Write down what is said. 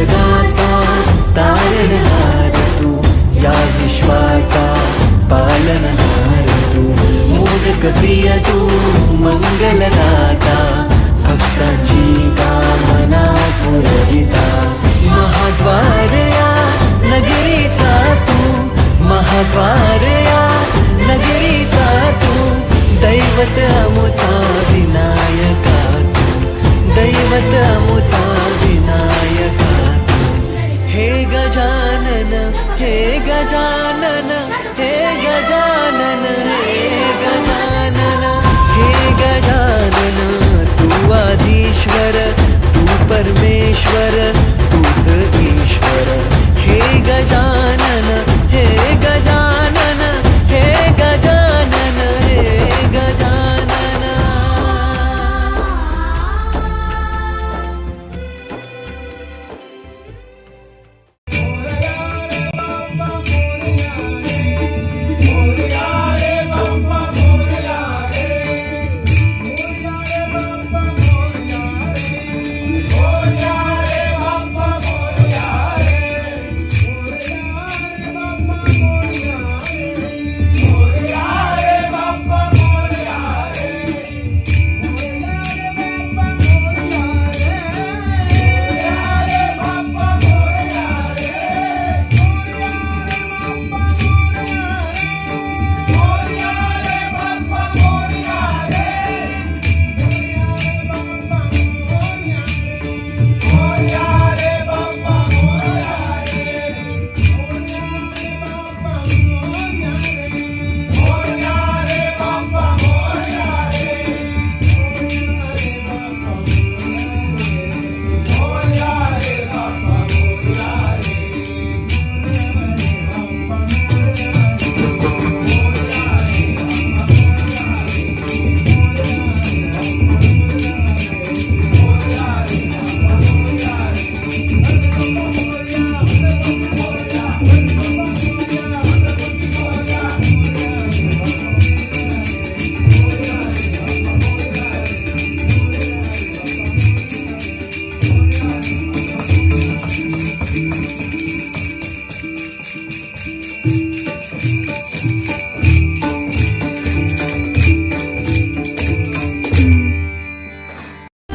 या जगाचा तारणहार तू. या विश्वाचा पालनहार तू. मोदक प्रिय तू मंगलदाता. भक्तांची कामना पुरविता. महाद्वार या नगरीचा तू. महाद्वार या नगरीचा तू. दैवत अमुचा विनायका तू. दैवत अमुचा हे गजानन हे गजानन